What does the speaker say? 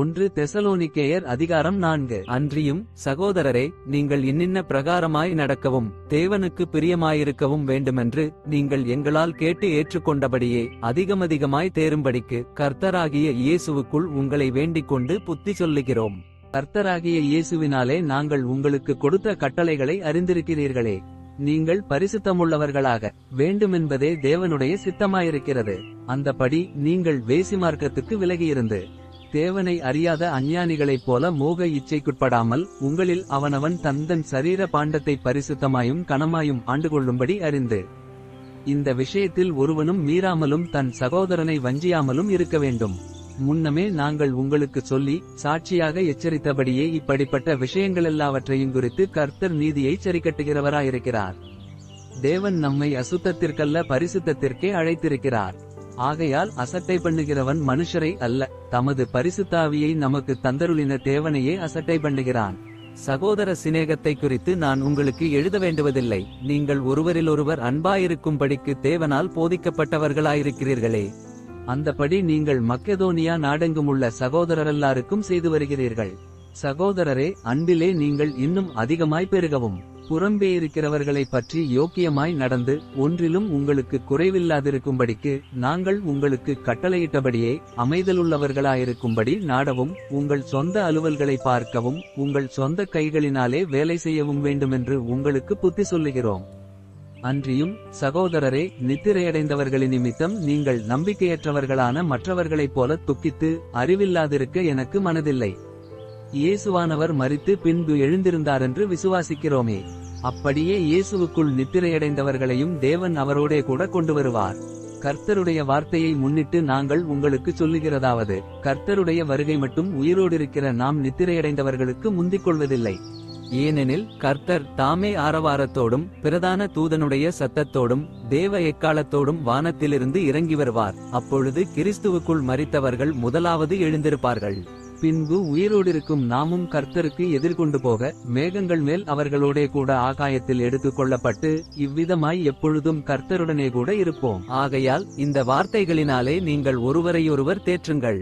ஒன்று தெசலோனிக்கேயர் அதிகாரம் நான்கு. அன்றியும் சகோதரரே நீங்கள் இன்னின்ன பிரகாரமாய் நடக்கவும் தேவனுக்கு பிரியமாயிருக்கவும் வேண்டுமென்று நீங்கள் எங்களால் கேட்டு ஏற்றுக்கொண்டபடியே அதிகமதிகமாய் தேரும்படிக்கு கர்த்தராகிய இயேசுவுக்குள் உங்களை வேண்டிக் கொண்டு புத்தி சொல்லுகிறோம். கர்த்தராகிய இயேசுவினாலே நாங்கள் உங்களுக்கு கொடுத்த கட்டளைகளை அறிந்திருக்கிறீர்களே. நீங்கள் பரிசுத்தமுள்ளவர்களாக வேண்டுமென்பதே தேவனுடைய சித்தமாயிருக்கிறது. அந்தபடி நீங்கள் வேசி மார்க்கத்துக்கு விலகியிருந்து தேவனை அறியாத அஞ்ஞானிகளைப் போல மோக இச்சைக்குட்படாமல் உங்களில் அவனவன் தந்தன் சரீர பாண்டத்தை பரிசுத்தமாயும் கனமாயும் ஆண்டுகொள்ளும்படி அறிந்து. இந்த விஷயத்தில் ஒருவனும் மீறாமலும் தன் சகோதரனை வஞ்சியாமலும் இருக்க வேண்டும். முன்னமே நாங்கள் உங்களுக்கு சொல்லி சாட்சியாக எச்சரித்தபடியே இப்படிப்பட்ட விஷயங்களெல்லாவற்றையும் குறித்து கர்த்தர் நீதியை சரிக்கட்டுகிறவராயிருக்கிறார். தேவன் நம்மை அசுத்தத்திற்கல்ல பரிசுத்தத்திற்கே அழைத்திருக்கிறார். ஆகையால் அசட்டை பண்ணுகிறவன் மனுஷரை அல்ல. தமது பரிசுத்தாவியை நமக்கு தந்தருளின தேவனையே அசட்டை பண்ணுகிறான். சகோதர சிநேகத்தை குறித்து நான் உங்களுக்கு எழுத வேண்டுவதில்லை. நீங்கள் ஒருவரிலொருவர் அன்பாயிருக்கும்படிக்கு தேவனால் போதிக்கப்பட்டவர்களாயிருக்கிறீர்களே. அந்தபடி நீங்கள் மக்கெதோனியா நாடெங்குமுள்ள சகோதரரெல்லாருக்கும் செய்து வருகிறீர்கள். சகோதரரே அன்பிலே நீங்கள் இன்னும் அதிகமாய் பெருகவும். புறம்பேயிருக்கிறவர்களை பற்றி யோக்கியமாய் நடந்து ஒன்றிலும் உங்களுக்கு குறைவில்லாதிருக்கும்படிக்கு நாங்கள் உங்களுக்கு கட்டளையிட்டபடியே அமைதலுள்ளவர்களாயிருக்கும்படி நாடவும் உங்கள் சொந்த அலுவல்களை பார்க்கவும் உங்கள் சொந்த கைகளினாலே வேலை செய்யவும் வேண்டுமென்று உங்களுக்கு புத்தி சொல்லுகிறோம். அன்றியும் சகோதரரே நித்திரையடைந்தவர்களின் நிமித்தம் நீங்கள் நம்பிக்கையற்றவர்களான மற்றவர்களைப் போல துக்கித்து அறிவில்லாதிருக்க எனக்கு மனதில்லை. இயேசுவானவர் மறித்து பின்பு எழுந்திருந்தாரென்று விசுவாசிக்கிறோமே. அப்படியே இயேசுவுக்குள் நித்திரையடைந்தவர்களையும் தேவன் அவரோடே கூட கொண்டு வருவார் கர்த்தருடைய வார்த்தையை முன்னிட்டு நாங்கள் உங்களுக்கு சொல்லுகிறதாவது கர்த்தருடைய வருகை மட்டும் உயிரோடிருக்கிற நாம் நித்திரையடைந்தவர்களுக்கு முந்திக் கொள்வதில்லை. ஏனெனில் கர்த்தர் தாமே ஆரவாரத்தோடும் பிரதான தூதனுடைய சத்தத்தோடும் தேவ எக்காலத்தோடும் வானத்திலிருந்து இறங்கி வருவார். அப்பொழுது கிறிஸ்துவுக்குள் மறித்தவர்கள் முதலாவது எழுந்திருப்பார்கள். பின்பு உயிரோடிருக்கும் நாமும் கர்த்தருக்கு எதிர்கொண்டு போக மேகங்கள் மேல் அவர்களோடே கூட ஆகாயத்தில் எடுத்துக் கொள்ளப்பட்டு இவ்விதமாய் எப்பொழுதும் கர்த்தருடனே கூட இருப்போம். ஆகையால் இந்த வார்த்தைகளினாலே நீங்கள் ஒருவரையொருவர் தேற்றுங்கள்.